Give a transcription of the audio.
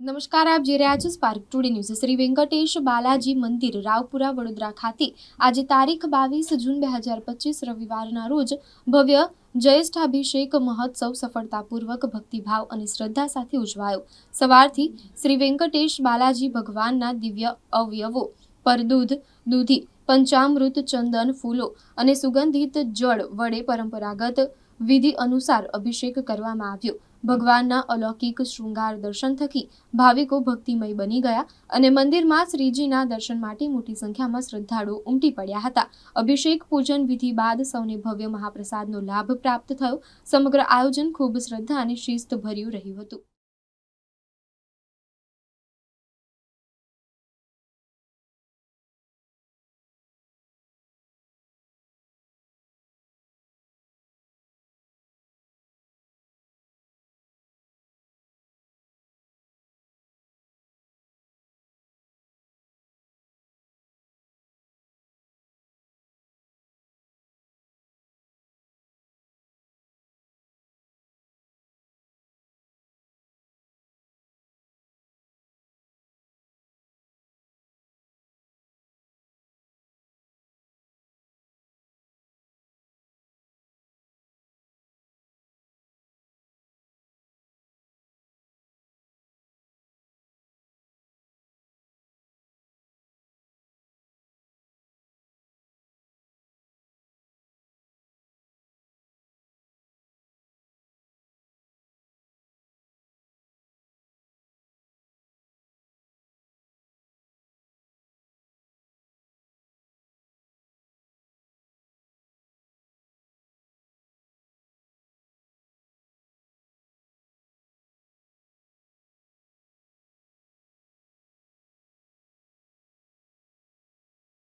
નમસ્કાર, આપ જે રહ્યા છો Spark today news Shri Venkatesh Balaji મંદિર, રાવપુરા, વડોદરા ખાતે આજે તારીખ બાવીસ જૂન બે હજાર પચીસ રવિવારના રોજ ભવ્ય જ્યેષ્ઠાભિષેક મહોત્સવ સફળતાપૂર્વક ભક્તિભાવ અને શ્રદ્ધા સાથે ઉજવાયો. સવારથી શ્રી વેંકટેશ બાલાજી ભગવાનના દિવ્ય અવયવો, પરદૂધ, દૂધી, પંચામૃત, ચંદન ફૂલો અને સુગંધિત જળ વડે પરંપરાગત વિધિ અનુસાર અભિષેક કરવામાં આવ્યો. ભગવાનના અલૌકિક શૃંગાર દર્શન થકી ભાવિકો ભક્તિમય બની ગયા અને મંદિરમાં શ્રીજીના દર્શન માટે મોટી સંખ્યામાં શ્રદ્ધાળુઓ ઉમટી પડ્યા હતા. અભિષેક પૂજન વિધિ બાદ સૌને ભવ્ય મહાપ્રસાદનો લાભ પ્રાપ્ત થયો. સમગ્ર આયોજન ખૂબ શ્રદ્ધા અને શિસ્ત ભર્યું રહ્યું હતું.